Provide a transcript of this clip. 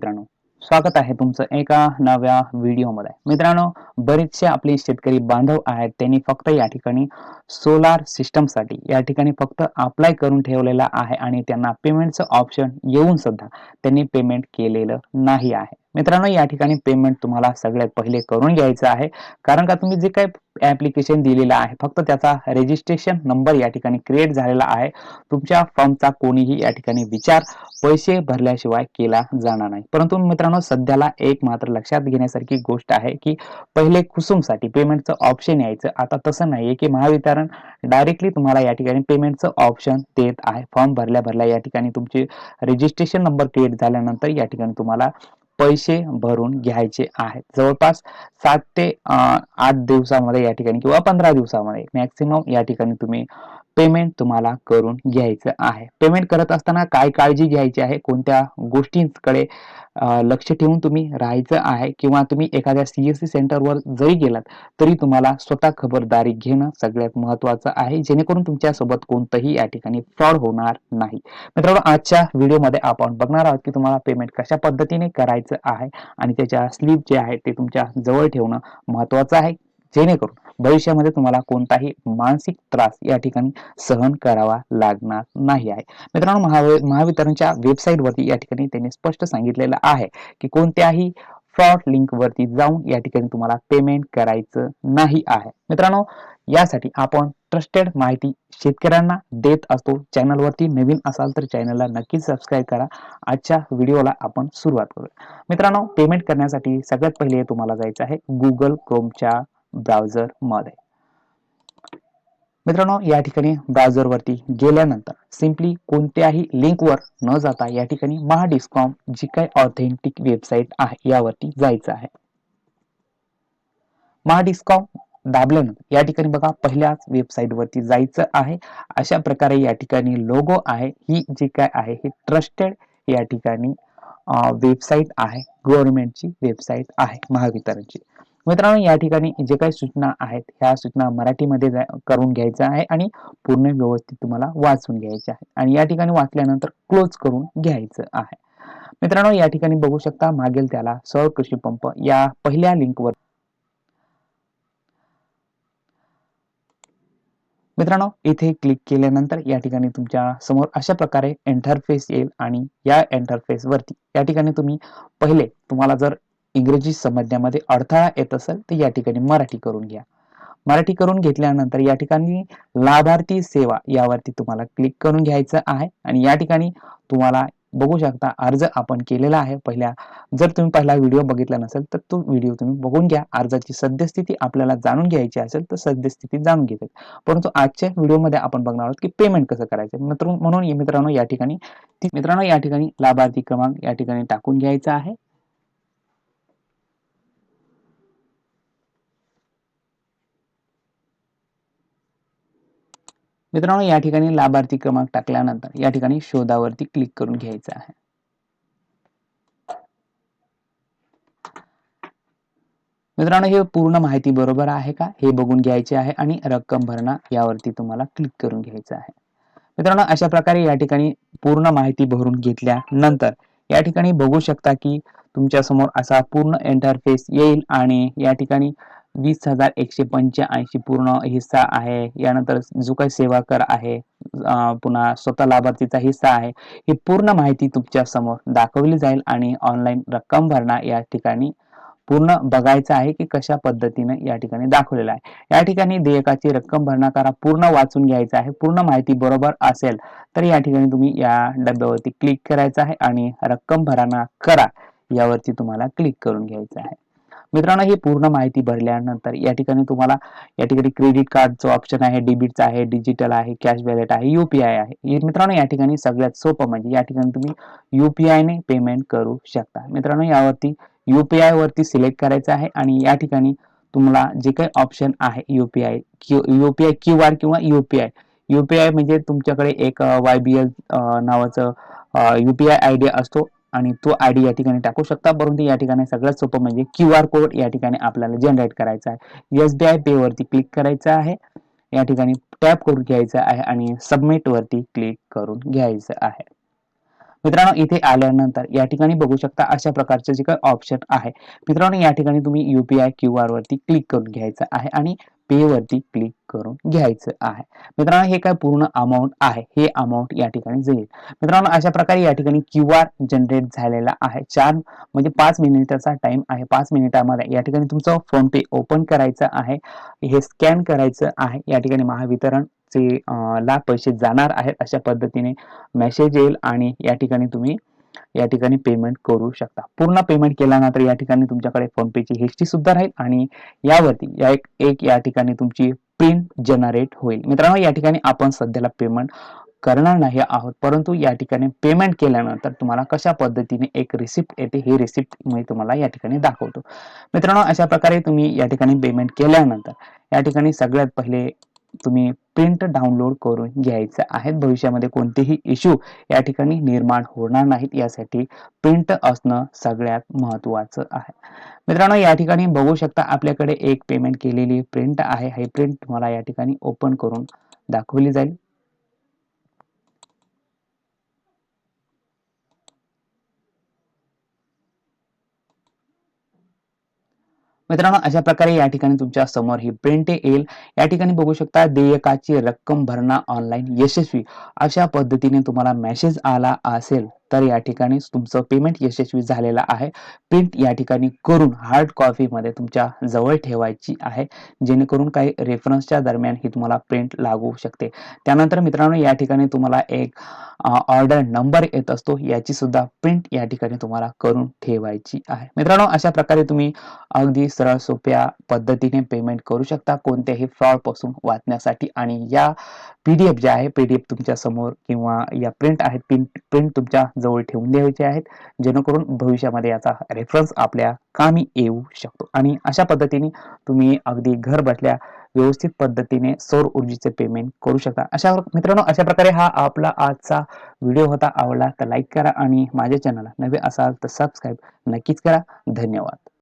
मित्रांनो स्वागत आहे तुमचं एका नव्या व्हिडिओमध्ये. मित्रांनो बरेचसे आपले शेतकरी बांधव आहेत त्यांनी फक्त या ठिकाणी सोलार सिस्टमसाठी या ठिकाणी फक्त अप्लाय करून ठेवलेला आहे आणि त्यांना पेमेंटचं ऑप्शन येऊन सुद्धा त्यांनी पेमेंट केलेलं नाही आहे. मित्रांनो या ठिकाणी पेमेंट तुम्हाला सगळ्यात पहिले करून घ्यायचं आहे. कारण का तुम्ही जे काही ऍप्लिकेशन दिलेलं आहे फक्त त्याचा रेजिस्ट्रेशन नंबर या ठिकाणी क्रिएट झालेला आहे. तुमच्या फॉर्मचा कोणीही या ठिकाणी विचार पैसे भरल्याशिवाय केला जाणार नाही. परंतु मित्रांनो सध्याला एक मात्र लक्षात घेण्यासारखी गोष्ट आहे की पहिले कुसुमसाठी पेमेंटचं ऑप्शन यायचं. आता तसं नाहीये की महावितरण डायरेक्टली तुम्हाला या ठिकाणी पेमेंटचं ऑप्शन देत आहे. फॉर्म भरल्या भरल्या या ठिकाणी तुमचे रजिस्ट्रेशन नंबर क्रिएट झाल्यानंतर या ठिकाणी तुम्हाला पैसे भरून घ्यायचे आहेत. जवळपास सात ते आठ दिवसामध्ये या ठिकाणी किंवा पंधरा दिवसामध्ये मॅक्सिमम या ठिकाणी तुम्ही पेमेंट तुम्हाला करून घ्यायचं आहे. पेमेंट करत असताना काय काळजी घ्यायची आहे? कोणत्या गोष्टींकडे लक्ष ठेवून तुम्ही राहायचं आहे? किंवा तुम्ही एखाद्या सीएससी सेंटरवर जरी गेलात तरी तुम्हाला स्वतः खबरदारी घेणं सगळ्यात महत्वाचं आहे. जेणेकरून तुमच्यासोबत कोणतंही या ठिकाणी फ्रॉड होणार नाही. मित्रांनो आजच्या व्हिडिओमध्ये आपण बघणार आहोत की तुम्हाला पेमेंट कशा पद्धतीने करायचं आहे आणि त्याच्या स्लिप जे आहे ते तुमच्या जवळ ठेवणं महत्वाचं आहे. जेणेकरून भविष्यामध्ये तुम्हाला कोणताही मानसिक त्रास या ठिकाणी सहन करावा लागणार नाही आहे. मित्रांनो महावितरणच्या वेबसाईटवरती या ठिकाणी त्यांनी स्पष्ट सांगितलेलं आहे की कोणत्याही फ्रॉड लिंक वरती जाऊन या ठिकाणी तुम्हाला पेमेंट करायचं नाही आहे. मित्रांनो यासाठी आपण ट्रस्टेड माहिती शेतकऱ्यांना देत असतो. चॅनलवरती नवीन असाल तर चॅनलला नक्कीच सबस्क्राईब करा. आजच्या व्हिडिओला आपण सुरुवात करूया. मित्रांनो पेमेंट करण्यासाठी सगळ्यात पहिले तुम्हाला जायचं आहे गुगल क्रोमच्या ब्राउझरमध्ये. मित्रांनो या ठिकाणी ब्राउझर वरती गेल्यानंतर सिम्पली कोणत्याही लिंक वर न जाता या ठिकाणी महाडिस्कॉम जी काही ऑथेंटिक वेबसाईट आहे यावरती जायचं आहे. महाडिस्कॉम दाबल्यानंतर या ठिकाणी बघा पहिल्याच वेबसाईट वरती जायचं आहे. अशा प्रकारे या ठिकाणी लोगो आहे. ही जी काय आहे हे ट्रस्टेड या ठिकाणी वेबसाईट आहे. गव्हर्नमेंटची वेबसाईट आहे महावितरणची. मित्रांनो या ठिकाणी जे काही सूचना आहेत ह्या सूचना मराठीमध्ये करून घ्यायच्या आहे आणि पूर्ण व्यवस्थित तुम्हाला वाचून घ्यायचे आहे. आणि या ठिकाणी वाचल्यानंतर क्लोज करून घ्यायचं आहे. मित्रांनो या ठिकाणी बघू शकता मागेल त्याला सौर कृषी पंप या पहिल्या लिंकवर. मित्रांनो इथे क्लिक केल्यानंतर या ठिकाणी तुमच्यासमोर अशा प्रकारे एंटरफेस येईल आणि या एंटरफेस वरती या ठिकाणी तुम्ही पहिले तुम्हाला जर इंग्रजी समजण्यामध्ये अडथळा येत असेल तर या ठिकाणी मराठी करून घ्या. मराठी करून घेतल्यानंतर या ठिकाणी लाभार्थी सेवा यावरती तुम्हाला क्लिक करून घ्यायचं आहे. आणि या ठिकाणी तुम्हाला बघू शकता अर्ज आपण केलेला आहे. पहिल्या जर तुम्ही पहिला व्हिडिओ बघितला नसेल तर तो व्हिडिओ तुम्ही बघून घ्या. अर्जाची सद्यस्थिती आपल्याला जाणून घ्यायची असेल तर सद्यस्थिती जाणून घेते. परंतु आजच्या व्हिडिओमध्ये आपण बघणार आहोत की पेमेंट कसं करायचं? मित्र म्हणून मित्रांनो या ठिकाणी मित्रांनो या ठिकाणी लाभार्थी क्रमांक या ठिकाणी टाकून घ्यायचा आहे. मित्रांनो या ठिकाणी लाभार्थी क्रमांक टाकल्यानंतर या ठिकाणी शोधावरती क्लिक करून घ्यायचं आहे. मित्रांनो हे पूर्ण माहिती बरोबर आहे का? हे बघून घ्यायचे आहे आणि रक्कम भरणा यावरती तुम्हाला क्लिक करून घ्यायचं आहे. मित्रांनो अशा प्रकारे या ठिकाणी पूर्ण माहिती भरून घेतल्यानंतर या ठिकाणी बघू शकता की तुमच्यासमोर असा पूर्ण इंटरफेस येईल आणि या ठिकाणी वीस हजार एकशे पंच्याऐंशी पूर्ण हिस्सा आहे. यानंतर जो काही सेवा कर आहे पुन्हा स्वतः लाभार्थीचा हिस्सा आहे ही पूर्ण माहिती तुमच्यासमोर दाखवली जाईल आणि ऑनलाईन रक्कम भरणा या ठिकाणी पूर्ण बघायचं आहे की कशा पद्धतीने या ठिकाणी दाखवलेला आहे. या ठिकाणी देयकाची रक्कम भरणा करा पूर्ण वाचून घ्यायचं आहे. पूर्ण माहिती बरोबर असेल तर या ठिकाणी तुम्ही या डब्यावरती क्लिक करायचं आहे आणि रक्कम भरणा करा. यावरती तुम्हाला क्लिक करून घ्यायचं आहे. मित्रांनो ही पूर्ण माहिती भरल्यानंतर या ठिकाणी तुम्हाला या ठिकाणी क्रेडिट कार्डचं ऑप्शन आहे डेबिटचं आहे डिजिटल आहे कॅश वॅलेट आहे युपीआय आहे. मित्रांनो या ठिकाणी सगळ्यात सोपं म्हणजे या ठिकाणी तुम्ही युपीआय ने पेमेंट करू शकता. मित्रांनो यावरती युपीआय वरती सिलेक्ट करायचं आहे आणि या ठिकाणी तुम्हाला जे काही ऑप्शन आहे युपीआय युपीआय क्यू आर किंवा युपीआय युपीआय म्हणजे तुमच्याकडे एक वाय बी एल नावाचं युपीआय आय डी असतो. आणि तो आय डी या ठिकाणी टाकू शकता. परंतु या ठिकाणी सगळ्यात सोपं म्हणजे क्यू आर कोड या ठिकाणी आपल्याला जनरेट करायचा आहे. एस बी आय पे वरती क्लिक करायचं आहे. या ठिकाणी टॅप करून घ्यायचं आहे आणि सबमिट वरती क्लिक करून घ्यायचं आहे. मित्रांनो इथे आल्यानंतर या ठिकाणी बघू शकता अशा प्रकारचे जे काही ऑप्शन आहे. मित्रांनो या ठिकाणी तुम्ही युपीआय क्यू आर वरती क्लिक करून घ्यायचं आहे आणि पे वरती क्लिक करून घ्यायचं आहे. मित्रांनो हे काय पूर्ण अमाऊंट आहे? हे अमाऊंट या ठिकाणी जाईल. मित्रांनो अशा प्रकारे या ठिकाणी क्यू आर जनरेट झालेला आहे. चार म्हणजे पाच मिनिटाचा टाइम आहे. पाच मिनिटामध्ये या ठिकाणी तुमचं फोन पे ओपन करायचं आहे. हे स्कॅन करायचं आहे. या ठिकाणी महावितरण चे ला पैसे जाणार आहेत. अशा पद्धतीने मेसेज येईल आणि या ठिकाणी तुम्ही या ठिकाणी पेमेंट करू शकता. पूर्ण पेमेंट केल्यानंतर या ठिकाणी तुमच्याकडे फोन पेची हिस्ट्री सुद्धा राहील आणि यावरती या एक एक या ठिकाणी तुमची प्रिंट जनरेट होईल. मित्रांनो या ठिकाणी आपण सध्याला पेमेंट करणार नाही आहोत परंतु या ठिकाणी पेमेंट केल्यानंतर तुम्हाला कशा पद्धतीने एक रिसिप्ट येते हे रिसिप्ट मी तुम्हाला या ठिकाणी दाखवतो. मित्रांनो अशा प्रकारे तुम्ही या ठिकाणी पेमेंट केल्यानंतर या ठिकाणी सगळ्यात पहिले तुम्ही प्रिंट डाउनलोड करून घ्यायचं आहेत भविष्यामध्ये कोणतेही इश्यू या ठिकाणी निर्माण होणार नाहीत. यासाठी प्रिंट असणं सगळ्यात महत्वाचं आहे. मित्रांनो या ठिकाणी बघू शकता आपल्याकडे एक पेमेंट केलेली प्रिंट आहे. हे प्रिंट तुम्हाला या ठिकाणी ओपन करून दाखवली जाईल. मित्रांनो अशा प्रकारे या ठिकाणी तुमच्यासमोर ही प्रिंट येईल. या ठिकाणी बघू शकता देयकाची रक्कम भरणा ऑनलाईन यशस्वी अशा पद्धतीने तुम्हाला मेसेज आला असेल. तर या ठिकाणी तुमचं पेमेंट यशस्वी झालेलं आहे. प्रिंट या ठिकाणी करून हार्ड कॉपीमध्ये तुमच्या जवळ ठेवायची आहे. जेणेकरून काही रेफरन्सच्या दरम्यान ही तुम्हाला प्रिंट लागू शकते. त्यानंतर मित्रांनो या ठिकाणी तुम्हाला एक ऑर्डर नंबर येत असतो. याची सुद्धा प्रिंट या ठिकाणी तुम्हाला करून ठेवायची आहे. मित्रांनो अशा प्रकारे तुम्ही अगदी सरळ सोप्या पद्धतीने पेमेंट करू शकता कोणत्याही फ्रॉडपासून वाचण्यासाठी. आणि या पी डी एफ जे आहे पी डी तुमच्यासमोर किंवा या प्रिंट आहेत प्रिंट प्रिंट तुमच्या जवळ ठेवून द्यायचे आहेत जेणेकरून भविष्यामध्ये याचा रेफरन्स आपल्या कामी येऊ शकतो. आणि अशा पद्धतीने तुम्ही अगदी घर बसल्या व्यवस्थित पद्धतीने सौर ऊर्जेचे पेमेंट करू शकता. अशा मित्रांनो अशा प्रकारे हा आपला आजचा व्हिडिओ होता. आवडला तर लाईक करा आणि माझ्या चॅनलला नवे असाल तर सबस्क्राईब नक्कीच करा. धन्यवाद.